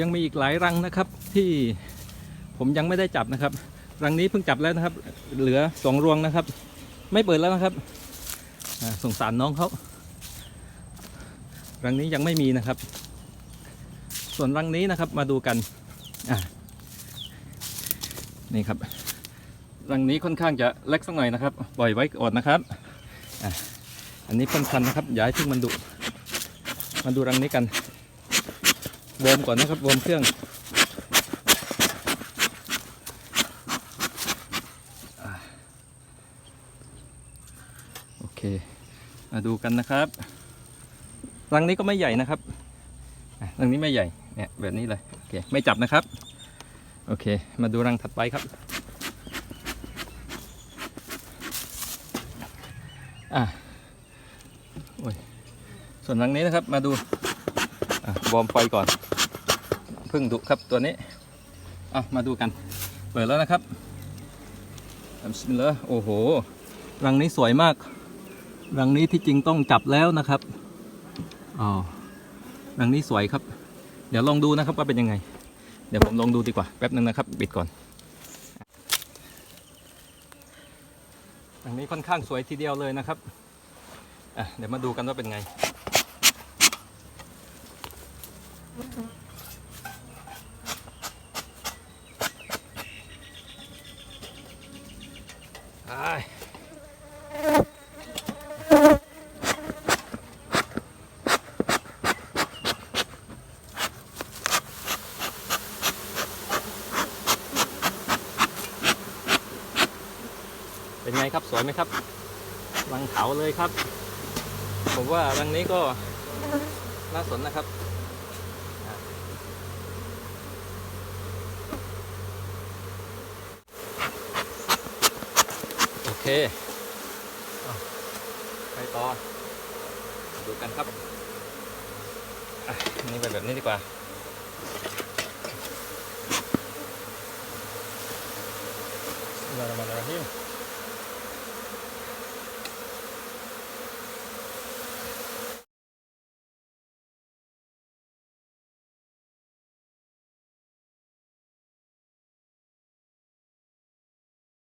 ยังมีอีกหลายรังนะครับที่ผมยังไม่ได้จับนะครับ รังนี้เพิ่งจับแล้วนะครับ เหลือสองรวงนะครับ ไม่เปิดแล้วนะครับสงสารน้องเขารังนี้ยังไม่มีนะครับ ส่วนรังนี้นะครับมาดูกันนี่ครับ รังนี้ค่อนข้างจะเล็กสักหน่อยนะครับ ปล่อยไว้ก่อนนะครับออันนี้พ่นพันนะครับอย่าให้พึ่งมันดุมาดูรังนี้กัน วอร์มก่อนนะครับวอร์มเครื่องโอเคมาดูกันนะครับรังนี้ก็ไม่ใหญ่นะครับรังนี้ไม่ใหญ่เนี่ยแบบนี้เลยโอเคไม่จับนะครับโอเค มาดูรังถัดไปครับอะโอ้ยส่วนรังนี้นะครับมาดูอะวอมไฟก่อน พึ่งดุครับตัวนี้อะมาดูกัน เปิดแล้วนะครับทำชิมเลยโอ้โห รังนี้สวยมาก รังนี้ที่จริงต้องจับแล้วนะครับอ๋อรังนี้สวยครับ เดี๋ยวลองดูนะครับว่าเป็นยังไง เดี๋ยวผมลองดูดีกว่าแป๊บนึงนะครับปิดก่อนอันนี้ค่อนข้างสวยทีเดียวเลยนะครับอะเดี๋ยวมาดูกันว่าเป็นไงไป เป็นไงครับสวยไหมครับรังเขาเลยครับ ผมว่ารังนี้ก็น่าสนนะครับอะโอ เคอะไปต่อ ดูกันครับอะอันนี่ไปแบบนี้ดีกว่า Bismillahirrahmanirrahim.